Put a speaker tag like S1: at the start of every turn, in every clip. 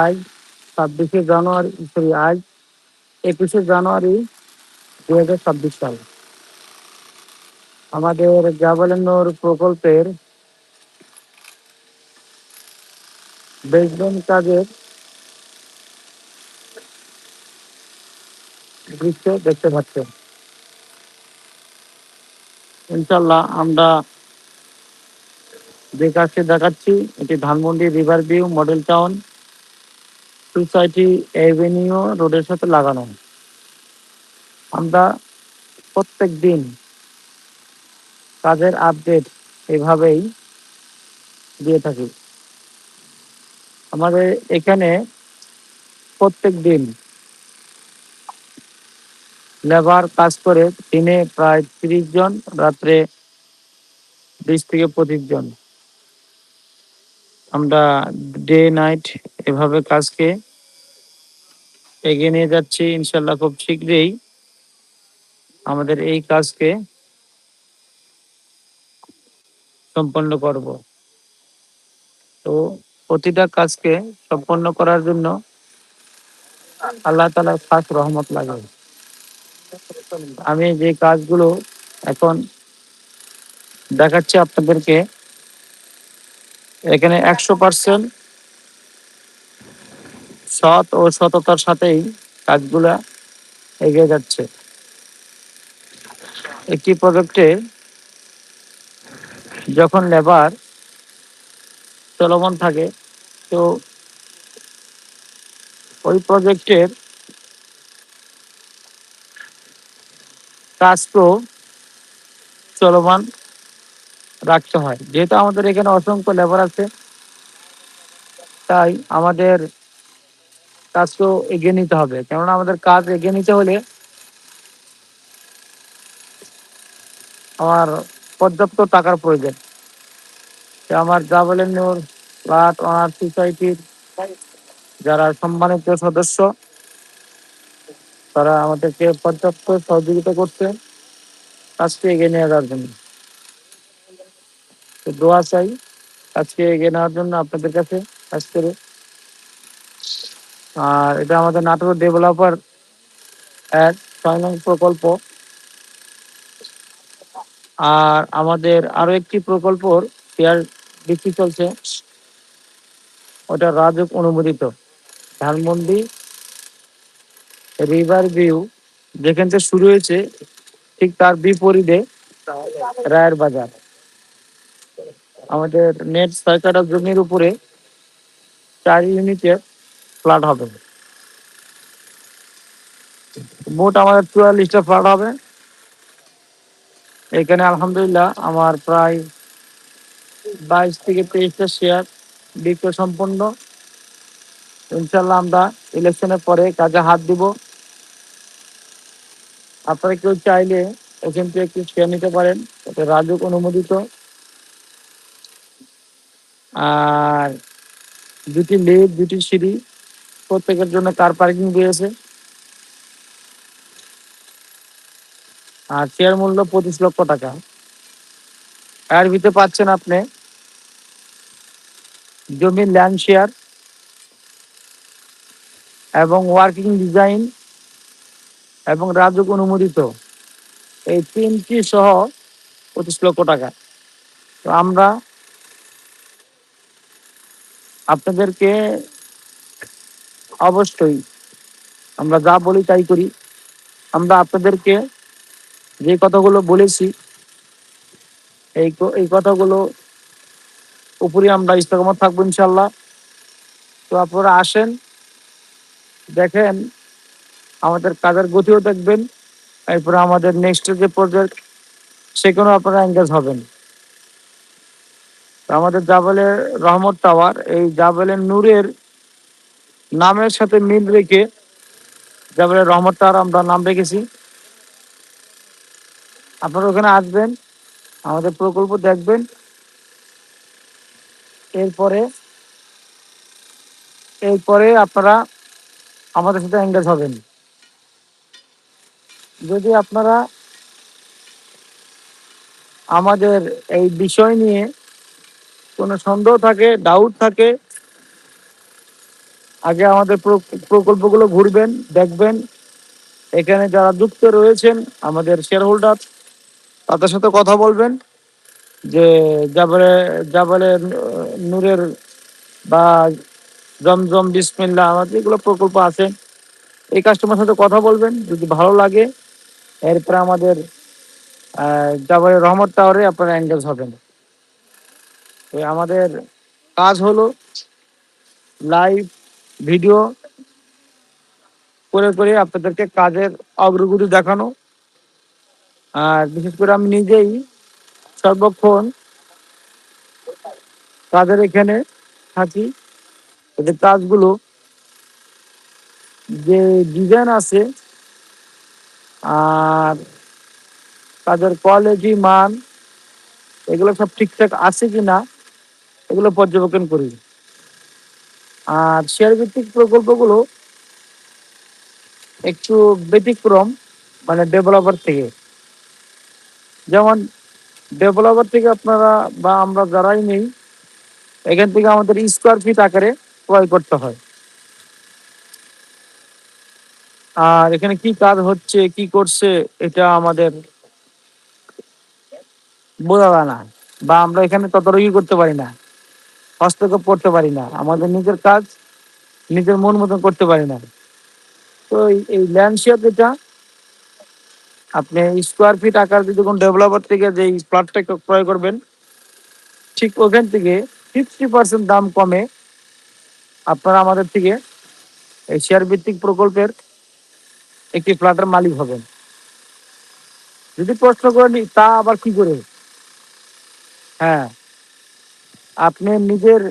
S1: আজ ছাব্বিশে জানুয়ারি সরি আজ একুশে জানুয়ারি দু হাজার ছাব্বিশ সাল। আমাদের জাবালেন্নর প্রকল্পের বেসমেন্ট কাজের দৃশ্য দেখতে পাচ্ছেন। ইনশাল্লাহ আমরা যে কাজটি দেখাচ্ছি, এটি Dhanmondi river view model town. Society avenue রোডের সাথে লাগানো। আমরা প্রত্যেক দিন কাজের আপডেট এভাবেই দিয়ে থাকি। আমাদের এখানে প্রত্যেক দিন লেবার কাজ করে দিনে প্রায় তিরিশ জন, রাত্রে বিশ থেকে পঁচিশ জন। আমরা ডে নাইট এভাবে কাজকে এগিয়ে নিয়ে যাচ্ছি ইনশাল্লাহ খুব শীঘ্রই আমাদের এই কাজকে সম্পন্ন করব। তো প্রতিটা কাজকে সম্পন্ন করার জন্য আল্লাহ তালার খাস রহমত লাগে। আমি যে কাজগুলো এখন দেখাচ্ছি আপনাদেরকে এখানে একশো পার্সেন্ট সৎ ও সততার সাথেই কাজগুলা এগিয়ে যাচ্ছে। একটি প্রজেক্টে যখন লেবার চলমান থাকে, তো ওই প্রজেক্টের কাজ তো চলমান রাখতে হয়। যেহেতু আমাদের এখানে অসংখ্য লেবার আছে, তাই আমাদের কাজকেও এগিয়ে নিতে হবে। কেননা আমাদের কাজ এগিয়ে নিতে হলে আমার পর্যাপ্ত টাকার প্রয়োজন। আমার ফ্ল্যাট ওনার সোসাইটির যারা সম্মানিত সদস্য, তারা আমাদেরকে পর্যাপ্ত সহযোগিতা করছে। কাজকে এগিয়ে নিয়ে যাওয়ার জন্য। তো দোয়া চাই আজকে এগিয়ে নেওয়ার জন্য আপনাদের কাছে কাজ করে। আর এটা আমাদের নাটোর ডেভেলপার এক নং প্রকল্প। আর আমাদের আরও একটি প্রকল্পর শেয়ার বিক্রি চলছে। ওটা রাজক অনুমোদিত। ধানমন্ডি রিভার ভিউ যেখান থেকে শুরু হয়েছে, ঠিক তার বিপরীতে রায়ের বাজার। আমাদের নেট ছয় কাটা জমির উপরে চার ইউনিটের ফ্ল্যাট হবে। মোট আমাদের চুয়াল্লিশটা ফ্ল্যাট হবে। এখানে আলহামদুলিল্লাহ আমার প্রায় বাইশ থেকে তেইশটা শেয়ার বিক্রয় সম্পন্ন। ইনশাল্লাহ আমরা ইলেকশনের পরে কাজে হাত দিব। আপনারা কেউ চাইলে এখান থেকে একটু শেয়ার নিতে পারেন রাজুক অনুমোদিত। আর দুটি লিফট দুটি সিঁড়ি প্রত্যেকের জন্য কার পার্কিং রয়েছে? আর শেয়ার মূল্য পঁচিশ লক্ষ টাকা। এর ভিতরে পাচ্ছেন আপনি জমির ল্যান্ড শেয়ার এবং ওয়ার্কিং ডিজাইন এবং রাজুক অনুমোদিত। এই তিনটি সহ পঁচিশ লক্ষ টাকা। তো আমরা আপনাদেরকে অবশ্যই আমরা যা বলি তাই করি। আমরা আপনাদেরকে যে কথাগুলো বলেছি, এই এই কথাগুলো উপরে আমরা ইস্তকমত থাকব ইনশাল্লাহ তো আপনারা আসেন, দেখেন আমাদের কাজের গতিও দেখবেন, এরপরে আমাদের নেক্সট যে প্রজেক্ট সেখানেও আপনারা এঙ্গেজ হবেন। আমাদের জাবেলের রহমত টাওয়ার, এই জাবেলের নূরের নামের সাথে মিল রেখে জাবেলের রহমত টাওয়ার আমরা নাম রেখেছি। আপনারা ওখানে আসবেন, আমাদের প্রকল্প দেখবেন। এরপরে এরপরে আপনারা আমাদের সাথে এঙ্গেজ হবেন। যদি আপনারা আমাদের এই বিষয় নিয়ে কোনো সন্দেহ থাকে ডাউট থাকে, আগে আমাদের প্র- প্রকল্পগুলো ঘুরবেন, দেখবেন। এখানে যারা যুক্ত রয়েছেন, আমাদের শেয়ার হোল্ডার তাদের সাথে কথা বলবেন, যে জাবালে জাবালে নূরের বা জমজম বিসমিল্লা আমাদের এগুলো প্রকল্প আছে, এই কাস্টমার সাথে কথা বলবেন, যদি ভালো লাগে। এরপরে আমাদের জাবালে রহমত টাওয়ারে আপনারা এঙ্গেজ হবেন। তো আমাদের কাজ হলো লাইভ ভিডিও করে করে আপনাদেরকে কাজের অগ্রগতি দেখানো। আর বিশেষ করে আমি নিজেই সর্বক্ষণ কাজের এখানে থাকি। এদের কাজগুলো যে ডিজাইন আছে আর তাদের কোয়ালিটি মান, এগুলো সব ঠিকঠাক আছে কি না এগুলো পর্যবেক্ষণ করি। আর শেয়ার ভিত্তিক প্রকল্পগুলো একটু ব্যতিক্রম মানে ডেভেলপার থেকে। যেমন ডেভেলপার থেকে আপনারা বা আমরা যারাই নেই, এখান থেকে আমাদের স্কোয়ার ফিট আকারে ক্রয় করতে হয়। আর এখানে কি কাজ হচ্ছে, কি করছে, এটা আমাদের বোঝা যায় না বা আমরা এখানে তদারকি করতে পারি না। হস্তক্ষেপ করতে পারি না। আমাদের নিজের কাজ, নিজের মন মতন করতে পারি না। তো এই- ল্যান্ড শেয়ার যেটা, আপনি স্কোয়ার ফিট আকার যদি কোনো ডেভেলপার থেকে যে প্লটটা ক্রয় করবেন, ঠিক ওখান থেকে ফিফটি পার্সেন্ট দাম কমে আপনারা আমাদের থেকে এই শেয়ার ভিত্তিক প্রকল্পের একটি ফ্ল্যাটের মালিক হবেন। যদি প্রশ্ন করেন, তা আবার কি করে? হ্যাঁ। আপনি নিজের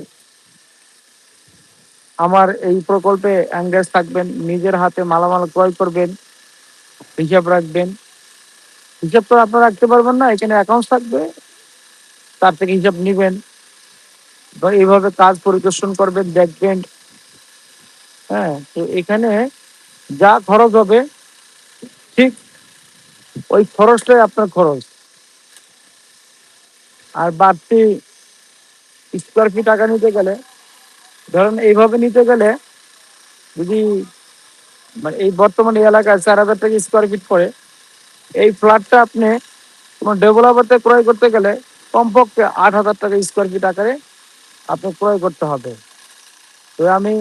S1: আমার এই প্রকল্পে এঙ্গেজ থাকবেন, নিজের হাতে মালামাল ক্রয় করবেন, হিসাব রাখবেন। হিসাব তো আপনারা রাখতে পারবেন না, এখানে অ্যাকাউন্ট থাকবে, তার থেকে হিসাব নেবেন। এইভাবে কাজ পরিদর্শন করবেন, দেখবেন। হ্যাঁ তো এখানে যা খরচ হবে, ঠিক ওই খরচটাই আপনার খরচ। আর বাড়তি স্কোয়ার ফিট টাকা নিতে গেলে, ধরেন এইভাবে নিতে গেলে যদি মানে এই বর্তমান এই এলাকায় চার হাজার টাকা স্কোয়ার ফিট পড়ে, এই ফ্ল্যাটটা আপনি কোনো ডেভেলপার থেকে ক্রয় করতে গেলে কমপক্ষে আট হাজার টাকা স্কোয়ার ফিট আকারে আপনি ক্রয় করতে হবে। তো আমি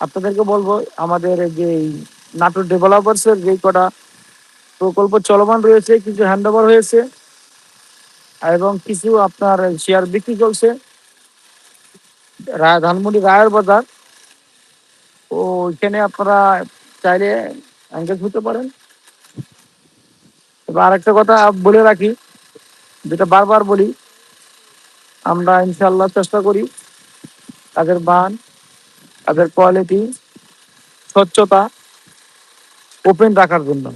S1: আপনাদেরকে বলব, আমাদের যে নাটোর ডেভেলপার্সের যে কটা প্রকল্প চলমান রয়েছে, কিছু হ্যান্ড ওভার হয়েছে এবং কিছু আপনার শেয়ার বিক্রি চলছে রা- ধানমন্ডি রায়ের বাজার। তো ওইখানে আপনারা চাইলে এঙ্গেজ হতে পারেন। এবার আরেকটা কথা বলে রাখি, যেটা বারবার বলি, আমরা ইনশাল্লাহ চেষ্টা করি তাদের বান তাদের কোয়ালিটি স্বচ্ছতা ওপেন রাখার জন্য।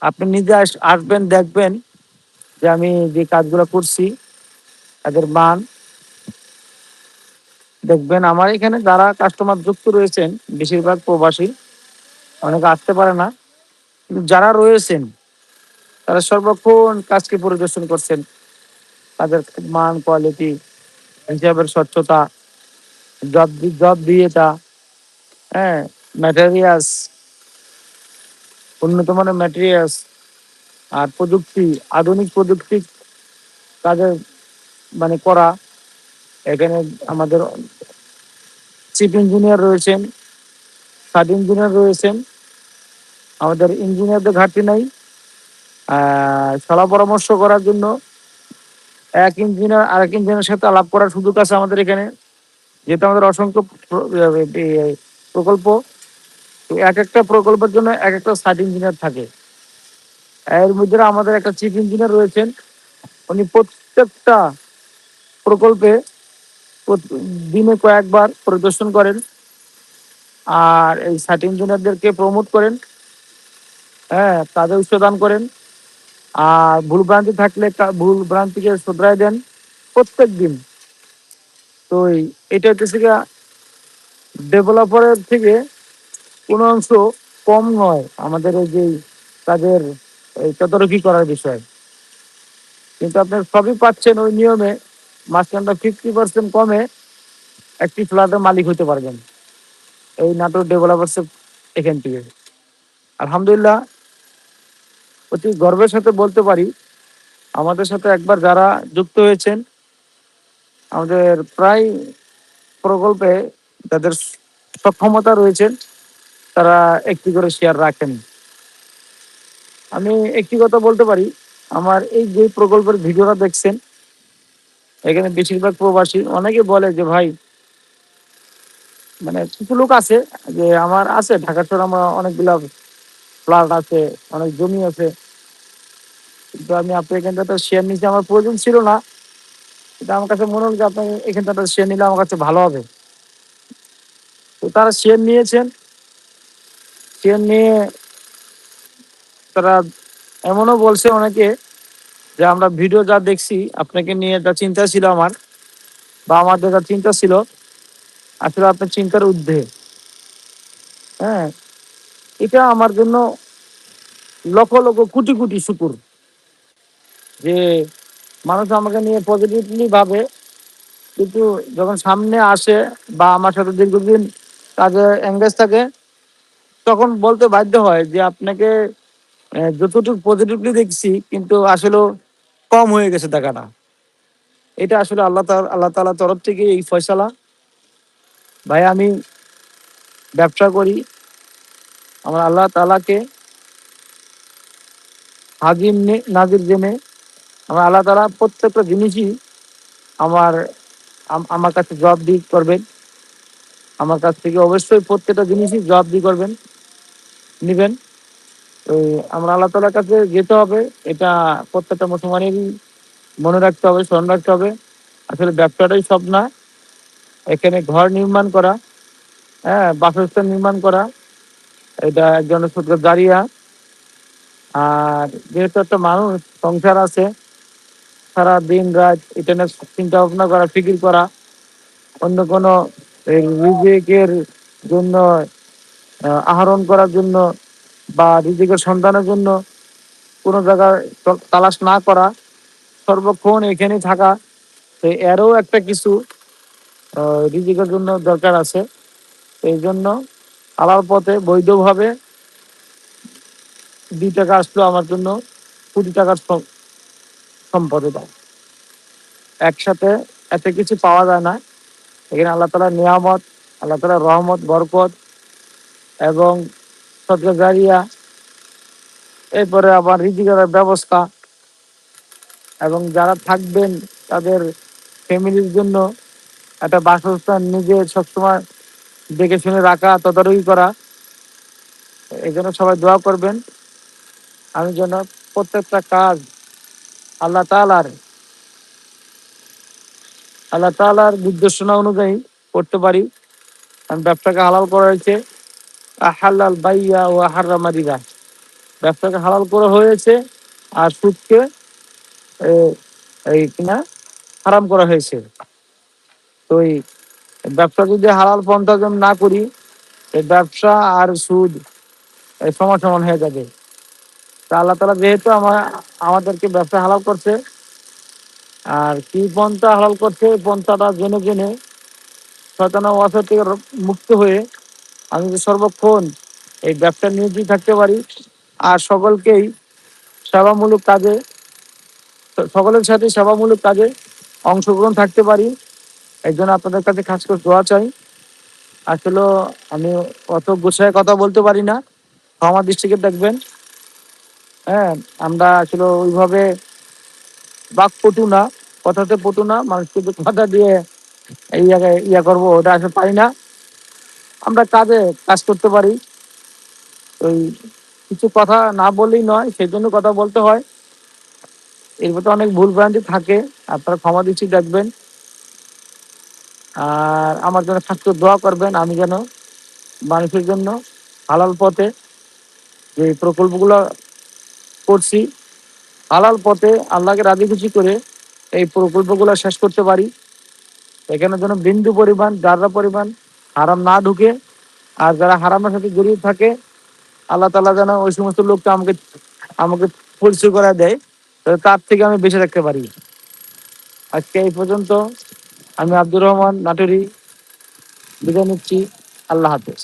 S1: আপনি নিজে আস- আসবেন, দেখবেন যে আমি যে কাজগুলো করছি, তাদের মান। দেখবেন আমার এখানে যারা কাস্টমার যুক্ত রয়েছেন, বেশিরভাগ প্রবাসী, অনেকে আসতে পারে না। কিন্তু যারা রয়েছেন, তারা সর্বক্ষণ কাজকে পরিদর্শন করছেন। তাদের মান কোয়ালিটি হিসাবের স্বচ্ছতা জব জব দিয়েটা হ্যাঁ ম্যাটেরিয়ালস উন্নত মানের ম্যাটেরিয়ালস আর প্রযুক্তি, আধুনিক প্রযুক্তি কাজে মানে করা। এখানে আমাদের চিফ ইঞ্জিনিয়ার রয়েছেন সাব ইঞ্জিনিয়ার রয়েছেন। আমাদের ইঞ্জিনিয়ারদের ঘাটতি নাই। সলা পরামর্শ করার জন্য এক ইঞ্জিনিয়ার আরেক ইঞ্জিনিয়ারের সাথে আলাপ করার সুযোগ আছে আমাদের এখানে। যেহেতু আমাদের অসংখ্য প্রকল্প এক একটা প্রকল্পের জন্য এক একটা সাইট ইঞ্জিনিয়ার থাকে। এর মধ্যে আমাদের একটা চিফ ইঞ্জিনিয়ার রয়েছেন। উনি প্রত্যেকটা প্রকল্পে দিনে কয়েকবার পরিদর্শন করেন। আর এই সাইট ইঞ্জিনিয়ারদেরকে প্রমোট করেন। হ্যাঁ তাদের উচ্চদান করেন। আর ভুল ভ্রান্তি থাকলে ভুল ভ্রান্তিকে শুধরাই দেন প্রত্যেক দিন। তো এটা হচ্ছে ডেভেলপারের থেকে কোনো অংশ কম নয়। আমাদের এই যে তাদের তদারকি করার বিষয়। কিন্তু আপনার সবই পাচ্ছেন ওই নিয়মে, মাঝখানটা ফিফটি পার্সেন্ট কমে একটি ফ্ল্যাটের মালিক হতে পারবেন। এই নাটোর ডেভেলপার্স এখান থেকে। আলহামদুলিল্লাহ, অতি গর্বের সাথে বলতে পারি, আমাদের সাথে একবার যারা যুক্ত হয়েছেন, আমাদের প্রায় প্রকল্পে তাদের সক্ষমতা রয়েছেন তারা একটি করে শেয়ার রাখেন। আমি একটি কথা বলতে পারি। আমার এই যে প্রকল্পের ভিডিওটা দেখছেন, এখানে বেশিরভাগ প্রবাসী অনেকে বলে যে, ভাই মানে কিছু লোক আছে যে আমার আছে, ঢাকা শহর আমার অনেকগুলা ফ্ল্যাট আছে, অনেক জমি আছে। কিন্তু আমি আপনার এখানটাতে শেয়ার নিতে আমার প্রয়োজন ছিল না। কিন্তু আমার কাছে মনে হলো যে আপনি এখানটাতে শেয়ার নিলে আমার কাছে ভালো হবে। তো তারা শেয়ার নিয়েছেন। শেয়ার নিয়ে তারা এমনও বলছে অনেকে যে আমরা ভিডিও যা দেখছি, আপনাকে নিয়ে যা চিন্তা ছিল আমার, বা আমাদের যা চিন্তা ছিল, আসলে আপনার চিন্তার ঊর্ধ্বে। হ্যাঁ এটা আমার জন্য লক্ষ লক্ষ কোটি কোটি শুকুর যে মানুষ আমাকে নিয়ে পজিটিভলি ভাবে, কিন্তু যখন সামনে আসে বা আমার সাথে দীর্ঘদিন কাজে এঙ্গেজ থাকে, তখন বলতে বাধ্য হয় যে আপনাকে যতটুকু পজিটিভলি দেখছি, কিন্তু আসলে কম হয়ে গেছে টাকাটা এটা আসলে আল্লাহ আল্লাহ তাআলার তরফ থেকে এই ফয়সালা। ভাই, আমি ব্যবসা করি। আমার আল্লাহ তালাকে হাজিম নাজির জেনে আমার আল্লাহ তাআলা প্রত্যেকটা জিনিসই আমার আমার কাছে জবাব দি করবেন। আমার কাছ থেকে অবশ্যই প্রত্যেকটা জিনিসই জবাব দি করবেন, নিবেন। তো আমরা আল্লাহ তালার কাছে যেতে হবে। এটা প্রত্যেকটা মুসলমানেরই মনে রাখতে হবে, স্মরণ রাখতে হবে। আসলে ব্যবসাটাই সব না। এখানে ঘর নির্মাণ করা হ্যাঁ বাসস্থান নির্মাণ করা, এটা একজনের সূত্র দাঁড়িয়া আর যেহেতু একটা মানুষ, সংসার আছে সারা দিন রাত এটা নিয়ে চিন্তা ভাবনা করা, ফিকির করা, অন্য কোনো রিজিকের জন্য আহরণ করার জন্য বা রিজিকের সন্তানের জন্য কোনো জায়গায় তালাশ না করা, সর্বক্ষণ এখানে থাকা, তো এরও একটা কিছু রিজিকের জন্য দরকার আছে। এই জন্য আলার পথে বৈধভাবে দুই টাকা আসলো আমার জন্য কোটি টাকার সম- সম্পদ এটা একসাথে এত কিছু পাওয়া যায় না। এখানে আল্লাহ তালার নিয়ামত, আল্লাহ তালার রহমত, বরকত এবং এরপরে আবার রিজিকের ব্যবস্থা। এবং যারা থাকবেন তাদের ফ্যামিলির জন্য একটা বাসস্থান নিজে সবসময় দেখে শুনে রাখা, তদারকি করা। এই জন্য সবাই দোয়া করবেন। আমি যেন প্রত্যেকটা কাজ আল্লাহ তালার আল্লাহ তালার নির্দেশনা অনুযায়ী করতে পারি। কারণ ব্যবসাকে হালাল করা হয়েছে। হালাল বাইয়া ও হাররা রিবা ব্যবসাকে হালাল করা হয়েছে আর সুদকে এই কিনা হারাম করা হয়েছে। তো এই ব্যবসা যদি হালাল পন্থা না করি ব্যবসা আর সুদ সমান সমান হয়ে যাবে। তা আল্লাহ তালা যেহেতু আমার আমাদেরকে ব্যবসা হালাল করছে, আর কি পন্থা হালাল করছে পন্থাটা জেনে জেনে শয়তানা ওয়াসা থেকে মুক্ত হয়ে আমি সর্বক্ষণ এই ব্যবসা নিয়োজিত থাকতে পারি আর সকলকেই সেবামূলক কাজে, সকলের সাথে সেবামূলক কাজে অংশগ্রহণ থাকতে পারি। এই জন্য আপনাদের কাছে খাস করে দোয়া চাই। আসলে আমি অত গোছায় কথা বলতে পারি না। ক্ষমা দৃষ্টিকে দেখবেন। হ্যাঁ আমরা আসলে ওইভাবে বাক পটু না, কথাতে পটু না, মানুষকে কথা দিয়ে এই জায়গায় ইয়া করব, ওটা আসলে পারি না। আমরা কাজে কাজ করতে পারি। ওই কিছু কথা না বললেই নয় সেই জন্য কথা বলতে হয়। এর মধ্যে অনেক ভুল ভ্রান্তি থাকে, আপনারা ক্ষমা দিচ্ছি দেখবেন আর আমার জন্য স্বাস্থ্য দোয়া করবেন, আমি যেন মানুষের জন্য হালাল পথে যে প্রকল্পগুলো করছি, হালাল পথে আল্লাহকে রাজি খুশি করে এই প্রকল্পগুলো শেষ করতে পারি। এখানে যেন বিন্দু পরিমাণ, যারা পরিমাণ হারাম না ঢুকে। আর যারা হারামের সাথে জড়িয়ে থাকে, আল্লাহ তালা যেন ওই সমস্ত লোককে আমাকে আমাকে পরিচয় করা দেয়। তার থেকে আমি বেঁচে রাখতে পারি। আজকে এই পর্যন্ত আমি আব্দুর রহমান নাটুরি বিদায় নিচ্ছি। আল্লাহ হাফেজ।